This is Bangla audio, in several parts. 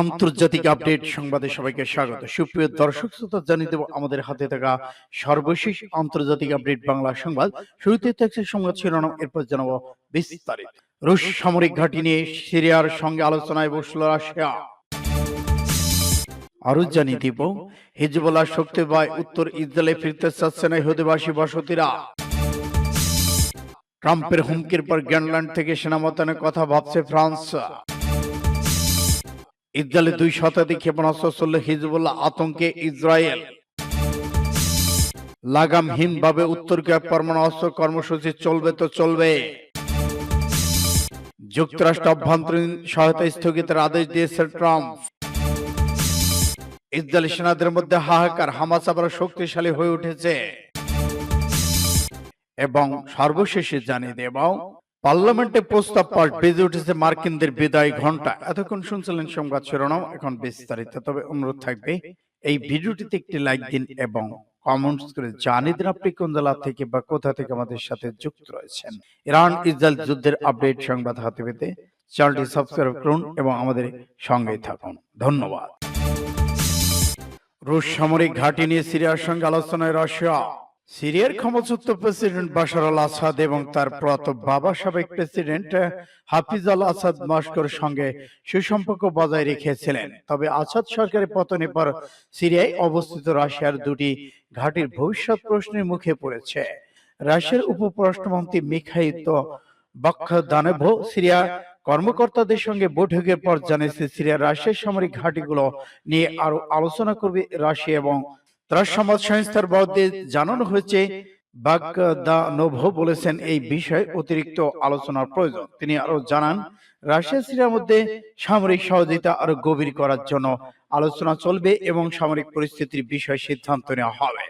আন্তর্জাতিক আপডেট সংবাদে সবাইকে স্বাগত। সুপ্রিয় দর্শক শ্রোতা, জানিয়ে দেব আমাদের হাতে থাকা সর্বশেষ আন্তর্জাতিক আপডেট বাংলা সংবাদ। শুরুতে থাকছে সংবাদ শিরোনাম, এরপর জানাব বিস্তারিত। রুশ সামরিক ঘাঁটি নিয়ে সিরিয়ার সঙ্গে আলোচনায় বসল রাশিয়া। আরও জানিয়ে দিব, হিজবুল্লাহ শক্তি বায় উত্তর ইসরায়েলে ফিরতে চাচ্ছে না ইহুদিবাসী বসতিরা। ট্রাম্পের হুমকির পর গ্রিনল্যান্ড থেকে সেনা মোতায়েনের কথা ভাবছে ফ্রান্স। ইসরায়েলে দুই শতাধিক ক্ষেপণাস্ত্র চলল হিজবুল্লাহ আতঙ্কে ইসরায়েল। লাগামহীন ভাবে উত্তর কোরিয়া পরমাণু অস্ত্র কর্মসূচি চলবে তো চলবে। যুক্তরাষ্ট্র অভ্যন্তরীণ সহায়তা স্থগিতের আদেশ দিয়েছে ট্রাম্প। ইসরায়েলি সেনাদের মধ্যে হাহাকার, হামাস আবার শক্তিশালী হয়ে উঠেছে। এবং সর্বশেষে জানিয়ে দেব পার্লামেন্টে প্রস্তাব পাশ বেজে উঠেছে মার্কিনদের বিদায় ঘণ্টা এতক্ষণ শুনছিলেন সংবাদ শিরোনাম, এখন বিস্তারিত। তবে অনুরোধ থাকবে, এই ভিডিওটিতে একটি লাইক দিন এবং কমেন্টস করে দিন আপনি কোন জেলা থেকে বা কোথা থেকে আমাদের সাথে যুক্ত রয়েছেন। ইরান, ইসরায়েল যুদ্ধের আপডেট সংবাদ হাতে পেতে চ্যানেলটি সাবস্ক্রাইব করুন এবং আমাদের থাকুন। ধন্যবাদ। রুশ সামরিক ঘাঁটি নিয়ে সিরিয়ার সঙ্গে আলোচনায় রাশিয়া। সিরিয়ার ক্ষমতাচ্যুত প্রেসিডেন্ট বাশার আল আসাদ এবং তার প্রয়াত বাবা সাবেক প্রেসিডেন্ট হাফিজ আল আসাদ মস্কোর সঙ্গে সুসম্পর্ক বজায় রেখেছিলেন। তবে আসাদ সরকারের পতনের পর সিরিয়ায় অবস্থিত রাশিয়ার দুটি ঘাঁটির ভবিষ্যৎ প্রশ্নের মুখে পড়েছে। রাশিয়ার উপপরাষ্ট্রমন্ত্রী মিখাইত বক্ষদানেভ সিরিয়া কর্মকর্তাদের সঙ্গে বৈঠকের পর জানিয়েছে সিরিয়ার রাশিয়ার সামরিক ঘাঁটিগুলো নিয়ে আরও আলোচনা করবে রাশিয়া এবং তার সমাজ সংস্থার বরাদ্দে জানানো হয়েছে বলেছেন এই বিষয়ে অতিরিক্ত আলোচনার প্রয়োজন। তিনি আরও জানান রাশিয়া সিরিয়ার মধ্যে সামরিক সহযোগিতা আরও গভীর করার জন্য আলোচনা চলবে এবং সামরিক পরিস্থিতির বিষয়ে সিদ্ধান্ত নেওয়া হবে।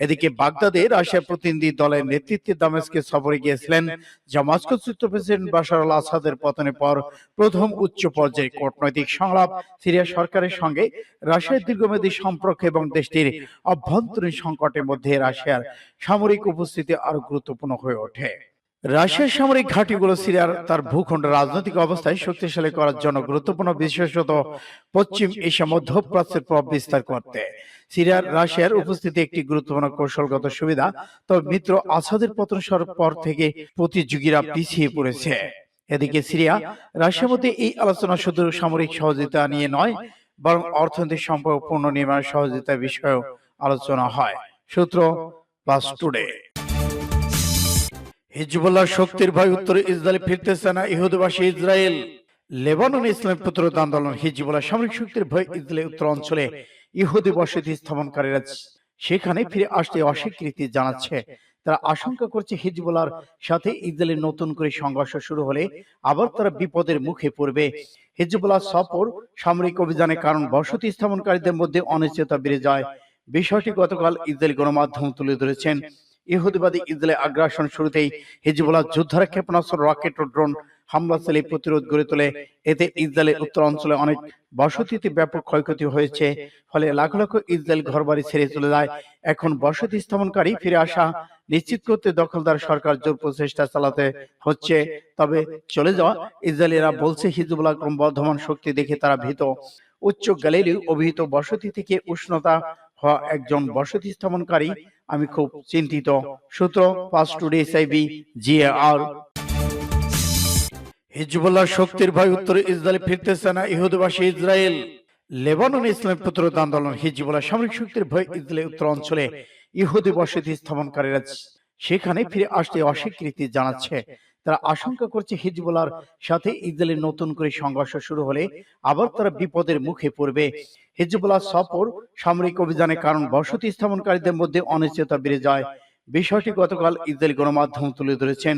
এদিকে বাগদাদে রাশিয়ার প্রতিনিধি দলের নেতৃত্বে দামেস্কে সফরে গিয়েছিলেন যা মস্কোস্থিত প্রেসিডেন্ট বাশার আল আসাদের পতনের পর প্রথম উচ্চ পর্যায়ে কূটনৈতিক সংলাপ সিরিয়া সরকারের সঙ্গে রাশিয়ার দীর্ঘমেয়াদী সম্পর্ক এবং দেশটির অভ্যন্তরীণ সংকটের মধ্যে রাশিয়ার সামরিক উপস্থিতি আরও গুরুত্বপূর্ণ হয়ে ওঠে। রাশিয়ার সামরিক ঘাঁটিগুলো সিরিয়ার তার ভূখণ্ড রাজনৈতিক অবস্থায় শক্তিশালী করার জন্য গুরুত্বপূর্ণ বিশেষত পশ্চিম এশিয়া মধ্যপ্রাচ্যের প্রভাব বিস্তার করতে। সিরিয়ার, রাশিয়ার উপস্থিতি একটি গুরুত্বপূর্ণ কৌশলগত সুবিধা। তবে মিত্র আসাদের পতন পর থেকে প্রতিযোগীরা পিছিয়ে পড়েছে। এদিকে সিরিয়া, রাশিয়ার মধ্যে এই আলোচনা শুধু সামরিক সহযোগিতা নিয়ে নয়, বরং অর্থনৈতিক সম্পর্ক পুনর্নির্মাণ সহযোগিতা বিষয়েও আলোচনা হয়। সূত্র প্লাস টুডে হিজবুল্লাহ শক্তির ভয় উত্তরে ইসরায়েলে ফিরতেছে না, ইহুদিবাসী ইসরায়েল। লেবানন ইসলাম প্রতিরোধ আন্দোলন হিজবুল্লাহ সামরিক শক্তির ভয় ইসরায়েলের উত্তর অঞ্চলে ইহুদি বসতি স্থাপনকারীরা সেখানে ফিরে আসতে অস্বীকৃতি জানাচ্ছে। তারা আশঙ্কা করছে হিজবুল্লাহর সাথে ইসরায়েলের নতুন করে সংঘর্ষ শুরু হলে আবার তারা বিপদের মুখে পড়বে। হিজবুল্লাহ সফর সামরিক অভিযানের কারণ বসতি স্থাপনকারীদের মধ্যে অনিশ্চয়তা বেড়ে যায়। বিষয়টি গতকাল ইসরায়েল গণমাধ্যম তুলে ধরেছেন। ইহুদিবাদী ইসরায়েল আগ্রাসন শুরুতেই হিজবুল্লাহ যোদ্ধারা ক্ষেপণাস্ত্র রকেট ও ড্রোন হামলা চালিয়ে প্রতিরোধ গড়ে তোলে। এতে ইসরায়েলের উত্তর অঞ্চলে অনেক বসতিতে ব্যাপক ক্ষয়ক্ষতি হয়েছে ফলে লাখ লক্ষ ইসরায়েল ঘরবাড়ি ছেড়ে চলে যায়। এখন বসতি স্থাপনকারী ফিরে আসা নিশ্চিত করতে দখলদার সরকার জোর প্রচেষ্টা চালাতে হচ্ছে। তবে চলে যাওয়া ইসরায়েলিরা বলছে হিজবুল্লাহ ক্রমবর্ধমান শক্তি দেখে তারা ভীত। উচ্চ গ্যালারি অভিহিত বসতি থেকে উষ্ণতা হওয়া একজন বসতি স্থাপনকারী আমি খুব চিন্তিত। সূত্র পাঁচ টুডে এসআইবি জিএআর হিজবুল্লাহ শক্তির ভয় উত্তরে ইসরায়েলে ফিরতেছে না ইহুদিবাসী ইসরায়েল। লেবানন ইসলাম প্রতিরোধ আন্দোলন হিজবুল্লাহ সামরিক শক্তির ভয় ইসরায়েলের উত্তর অঞ্চলে ইহুদি বসতি স্থাপনকারীরা সেখানে ফিরে আসতে অস্বীকৃতি জানাচ্ছে। তারা আশঙ্কা করছে হিজবুল্লাহর সাথে ইসরায়েলের নতুন করে সংঘর্ষ শুরু হলে আবার তারা বিপদের মুখে পড়বে। হিজবুল্লাহ সফর সামরিক অভিযানের কারণ বসতি স্থাপনকারীদের মধ্যে অনিশ্চয়তা বেড়ে যায়। বিষয়টি গতকাল ইসরায়েল গণমাধ্যম তুলে ধরেছেন।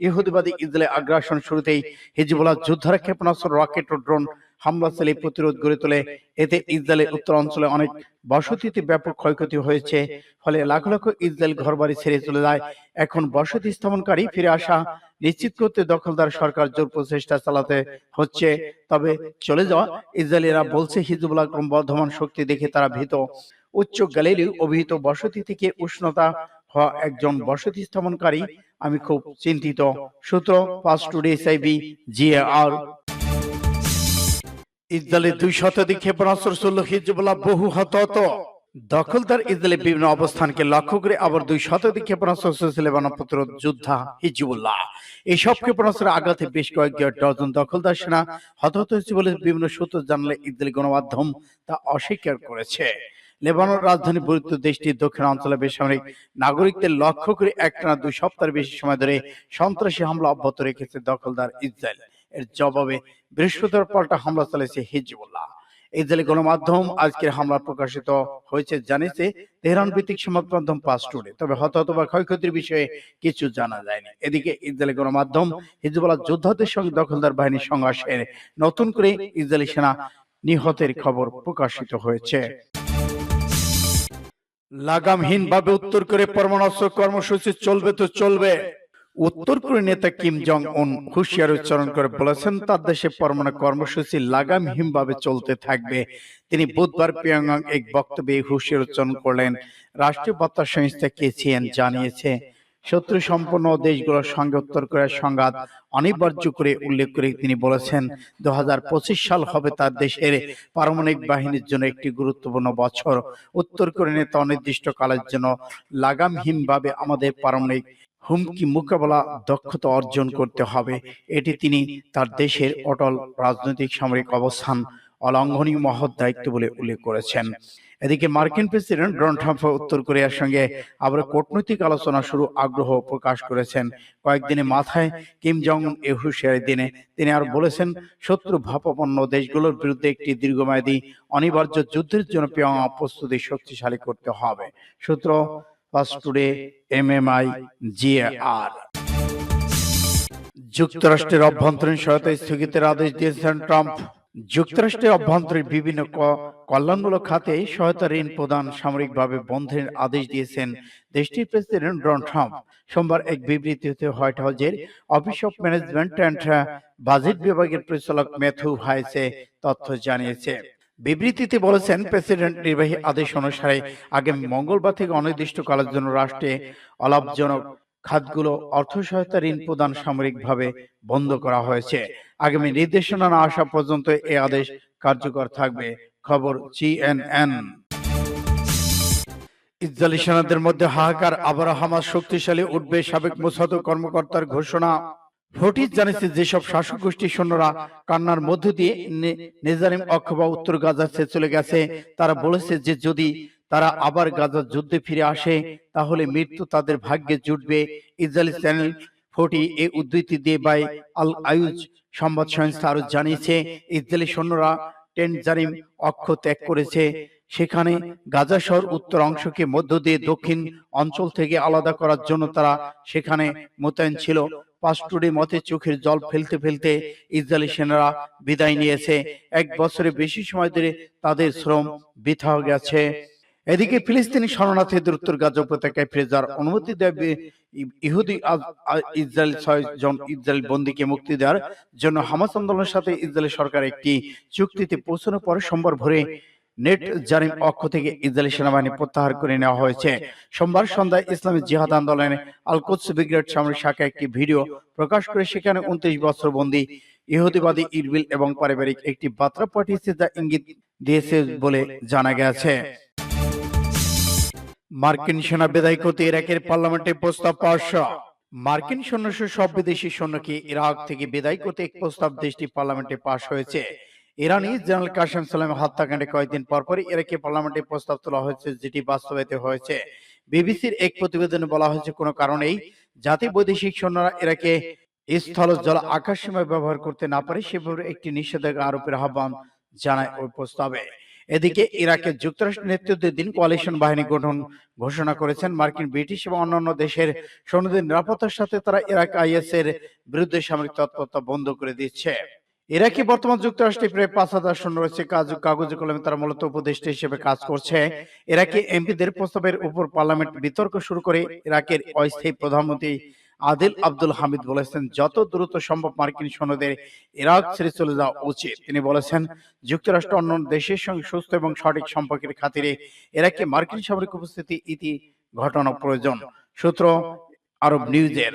ইহুদিবাদী ইসরায়েল আগ্রাসন শুরুতেই হিজবুল্লাহ যোদ্ধারা ক্ষেপণাস্ত্র, রকেট ও ড্রোন হামলা চালিয়ে প্রতিরোধ গড়ে তোলে। এতে ইসরায়েলের উত্তর অঞ্চলে অনেক বসতিতে ব্যাপক ক্ষয়ক্ষতি হয়েছে। ফলে লাখ লক্ষ ইসরায়েল ঘরবাড়ি ছেড়ে চলে যায়। এখন বসতি স্থাপনকারী ফিরে আসা নিশ্চিত করতে দখলদার সরকার জোর প্রচেষ্টা চালাতে হচ্ছে। তবে চলে যাওয়া ইসরায়েলিরা বলছে হিজবুল্লাহ ক্রমবর্ধমান শক্তি দেখে তারা ভীত। উচ্চ গ্যালারি অভিহিত বসতি থেকে উষ্ণতা হওয়া একজন বসতি স্থাপনকারী আমি খুব চিন্তিত। সূত্র পাঁচ টুডে এসআইবি জিএআর ইসরায়েলের দুই শতাধিক ক্ষেপণাস্ত্র ছিল হিজবুল্লাহ বহু হতাহত দখলদার ইসরায়েলের বিভিন্ন অবস্থানকে লক্ষ্য করে আবার দুই শতাধিক ক্ষেপণাস্ত্র লেবানন প্রতিরোধ যোদ্ধা হিজবুল্লাহ। এইসব ক্ষেপণাস্ত্রের আঘাতে বেশ কয়েক ডজন দখলদার সেনা হতাহত হয়েছে বলে বিভিন্ন সূত্র জানালে ইসরায়েলি গণমাধ্যম তা অস্বীকার করেছে। লেবানন রাজধানী বৈরুত দেশটির দক্ষিণ অঞ্চলে বেসামরিক নাগরিকদের লক্ষ্য করে একটানা দুই সপ্তাহের বেশি সময় ধরে সন্ত্রাসী হামলা অব্যাহত রেখেছে দখলদার ইসরায়েল। এর জবাবে বৃহস্পতিবার পাল্টা হামলা চালিয়েছে হিজবুল্লাহ। ইসরায়েলি গণমাধ্যম আজকের হামলা প্রকাশিত হয়েছে, জানিয়েছে তেহরান ভিত্তিক সংবাদ মাধ্যম পাস টুডে। তবে হতাহত বা ক্ষয়ক্ষতির বিষয়ে কিছু জানা যায়নি। এদিকে ইসরায়েলি গণমাধ্যম হিজবুল্লাহ যোদ্ধাদের সঙ্গে দখলদার বাহিনীর সংঘর্ষের নতুন করে ইসরায়েলি সেনা নিহতের খবর প্রকাশিত হয়েছে। লাগামহীন ভাবে উত্তর করে পরমাণু কর্মসূচি চলবে তো চলবে। উত্তর কোরিয়ার নেতা কিম জং উন হুঁশিয়ার উচ্চারণ করে বলেছেন, তার দেশে পরমাণু কর্মসূচি লাগামহীন ভাবে চলতে থাকবে। তিনি বুধবার পিয়ংয়াং এক বক্তব্যে হুঁশিয়ার উচ্চারণ করলেন। রাষ্ট্রীয় বার্তা সংস্থা কেসিএন জানিয়েছে, শত্রু সম্পন্ন দেশগুলোর সঙ্গে উত্তর কোরিয়ার সংঘাত অনিবার্য করে উল্লেখ করে তিনি বলেছেন দু হাজার পঁচিশ সাল হবে তার দেশের পারমাণবিক বাহিনীর জন্য একটি গুরুত্বপূর্ণ বছর। উত্তর কোরিয়া নেতা অনির্দিষ্ট কালের জন্য লাগামহীনভাবে আমাদের পারমাণবিক হুমকি মোকাবেলা, দক্ষতা অর্জন করতে হবে। এটি তিনি তার দেশের অটল রাজনৈতিক সামরিক অবস্থান অলঙ্ঘনীয় মহৎ দায়িত্ব বলে উল্লেখ করেছেন। এদিকে মার্কিন প্রেসিডেন্ট ডোনাল্ড ট্রাম্প উত্তর কোরিয়ার সঙ্গে আবার কূটনৈতিক আলোচনা শুরু আগ্রহ প্রকাশ করেছেন। কয়েকদিনের মাথায় কিম জং এ হুঁশিয়ারি দিনে তিনি আর বলেছেন, শত্রু ভাপাপন্ন দেশগুলোর বিরুদ্ধে একটি দীর্ঘমেয়াদী অনিবার্য যুদ্ধের জন্য পিয়ং প্রস্তুতি শক্তিশালী করতে হবে। সূত্র ফার্স্ট টুডে এমএমআই জিএআর যুক্তরাষ্ট্রের অভ্যন্তরীণ সহায়তা স্থগিতের আদেশ দিয়েছেন ট্রাম্প। যুক্তরাষ্ট্রের অভ্যন্তরীণ বিভিন্ন কল্যাণমূলক খাতে সহায়তা ঋণ প্রদান সামরিকভাবে বন্ধের আদেশ দিয়েছেন দেশটির প্রেসিডেন্ট ডোনাল্ড ট্রাম্প। সোমবার এক বিবৃতিতে হোয়াইট হাউসের Office of Management and Budget বিভাগের পরিচালক ম্যাথু হাইসে তথ্য জানিয়েছে। বিবৃতিতে বলেছেন, প্রেসিডেন্ট নির্বাহী আদেশ অনুসারে আগামী মঙ্গলবার থেকে অনির্দিষ্টকালের জন্য রাষ্ট্রে অলাভজনক খাতগুলো অর্থ সহায়তা ঋণ প্রদান সামরিকভাবে বন্ধ করা হয়েছে। আগামী নির্দেশনা না আসা পর্যন্ত এই আদেশ কার্যকর থাকবে, খবর জিএনএন ইসরায়েলি সেনাদের মধ্যে হাহাকার আবার হামাস শক্তিশালী উঠবে, সাবেক মোসাদ কর্মকর্তার ঘোষণা। ফটিজ জানিয়েছে যেসব শাসক গোষ্ঠীর সৈন্যরা কান্নার মধ্য দিয়ে নেজারিম অক্ষবা উত্তর গাজাতে চলে গেছে। তারা বলেছে যে যদি তারা আবার গাজার যুদ্ধে ফিরে আসে, তাহলে মৃত্যু তাদের ভাগ্যে জুটবে। ইসরায়েলি চ্যানেল ফোর্টি এ উদ্ধৃতি দিয়ে বাই আল আয়ুজ সংবাদ সংস্থা আরও জানিয়েছে ইসরায়েলি সৈন্যরা টেন্ট জারিম অক্ষ ত্যাগ করেছে। সেখানে গাজা শহর উত্তর অংশকে মধ্য দিয়ে দক্ষিণ অঞ্চল থেকে আলাদা করার জন্য তারা সেখানে মোতায়েন ছিল। পাস্টুডে মতে চোখের জল ফেলতে ফেলতে ইসরায়েলি সেনারা বিদায় নিয়েছে। এক বছরে বেশি সময় ধরে তাদের শ্রম বৃথা হয়ে গেছে। এদিকে ফিলিস্তিনি শরণার্থীদের উত্তর গাজা উপত্যকায় ফিরে যাওয়ার অনুমতি দেয় বি- ই- ইহুদি ইসরায়েল ছয় জন ইসরায়েল বন্দীকে মুক্তি দেওয়ার জন্য হামাস আন্দোলনের সাথে ইসরায়েলি সরকার একটি চুক্তিতে পৌঁছানোর পরে সোমবার ভোরে নেট জারিম অক্ষ থেকে ইসরায়েলি সেনাবাহিনী প্রত্যাহার করে নেওয়া হয়েছে। সোমবার সন্ধ্যায় ইসলামী জিহাদ আন্দোলনে আল কোৎস ব্রিগেড সামরিক শাখা একটি ভিডিও প্রকাশ করে সেখানে উনত্রিশ বছর বন্দী ইহুদিবাদী ইরবিল এবং পারিবারিক একটি বার্তা পাঠিয়েছে যা ইঙ্গিত দিয়েছে বলে জানা গেছে। মার্কিন সেনা বিদায় করতে ইরাকের পার্লামেন্টে প্রস্তাব পাশ মার্কিন সৈন্য সব বিদেশি সৈন্যকে ইরাক থেকে বিদায় করতে এক প্রস্তাব দেশটি পার্লামেন্টে পাশ হয়েছে। ইরানি জেনারেল কাসেম সালামের হত্যাকাণ্ডে কয়েকদিন পরপরই ইরাকে পার্লামেন্টে প্রস্তাব তোলা হয়েছে, যেটি বাস্তবায়িত হয়েছে। বিবিসির এক প্রতিবেদনে বলা হয়েছে, কোনো কারণেই জাতি বৈদেশিক সৈন্যরা ইরাকে স্থল জল আকাশ সীমায় ব্যবহার করতে না পারে সেভাবে একটি নিষেধাজ্ঞা আরোপের আহ্বান জানায় ওই প্রস্তাবে। এদিকে ইরাকে যুক্তরাষ্ট্র নেতৃত্বের দিন কোয়ালিশন বাহিনী গঠন ঘোষণা করেছেন। মার্কিন, ব্রিটিশ এবং অন্যান্য দেশের সৈন্যদের নিরাপত্তার সাথে তারা ইরাক আইএস এর বিরুদ্ধে সামরিক তৎপরতা বন্ধ করে দিচ্ছে। ইরাকে বর্তমান যুক্তরাষ্ট্রে প্রায় পাঁচ হাজার সৈন্য রয়েছে কাগজে কলমে তারা মূলত উপদেষ্টা হিসেবে কাজ করছে। ইরাকে এমপিদের প্রস্তাবের উপর পার্লামেন্ট বিতর্ক শুরু করে? ইরাকের অস্থায়ী প্রধানমন্ত্রী আদিল আব্দুল হামিদ বলেছেন, যত দ্রুত সম্ভব মার্কিন সৈন্যদের ইরাক ছেড়ে চলে যাওয়া উচিত। তিনি বলেছেন, যুক্তরাষ্ট্র অন্য দেশের সঙ্গে সুস্থ এবং সঠিক সম্পর্কের খাতিরে ইরাকে মার্কিন সামরিক উপস্থিতি ইতি ঘটানো প্রয়োজন? সূত্র আরব নিউজের।